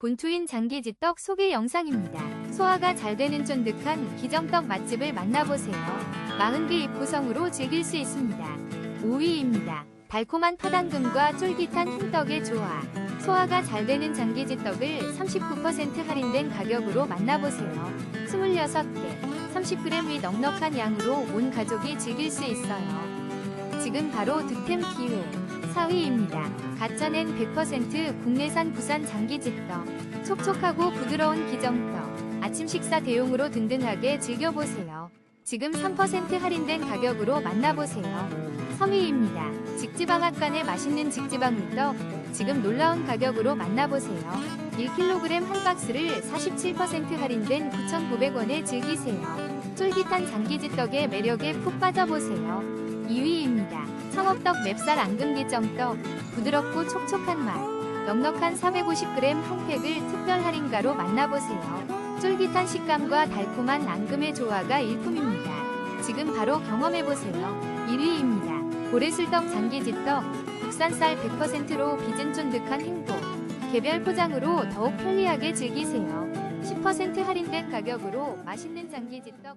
본투인 장기지떡 소개 영상입니다. 소화가 잘 되는 쫀득한 기정떡 맛집을 만나보세요. 40개 입구성으로 즐길 수 있습니다. 5위입니다. 달콤한 파당금과 쫄깃한 흰떡의 조화. 소화가 잘 되는 장기지떡을 39% 할인된 가격으로 만나보세요. 26개, 30g 위 넉넉한 양으로 온 가족이 즐길 수 있어요. 지금 바로 득템 기회. 4위입니다. 가짜낸 100% 국내산 부산 장기지떡. 촉촉하고 부드러운 기정떡. 아침 식사 대용으로 든든하게 즐겨보세요. 지금 3% 할인된 가격으로 만나보세요. 3위입니다. 직지방앗간의 맛있는 직지방울떡. 지금 놀라운 가격으로 만나보세요. 1kg 한 박스를 47% 할인된 9,900원에 즐기세요. 쫄깃한 장기지떡의 매력에 푹 빠져보세요. 2위입니다. 청업떡 맵쌀 앙금기정떡. 부드럽고 촉촉한 맛. 넉넉한 450g 한 팩을 특별 할인가로 만나보세요. 쫄깃한 식감과 달콤한 앙금의 조화가 일품입니다. 지금 바로 경험해보세요. 1위입니다. 고래술떡 장기지떡. 국산 쌀 100%로 빚은 쫀득한 행복. 개별 포장으로 더욱 편리하게 즐기세요. 10% 할인된 가격으로 맛있는 장기지떡.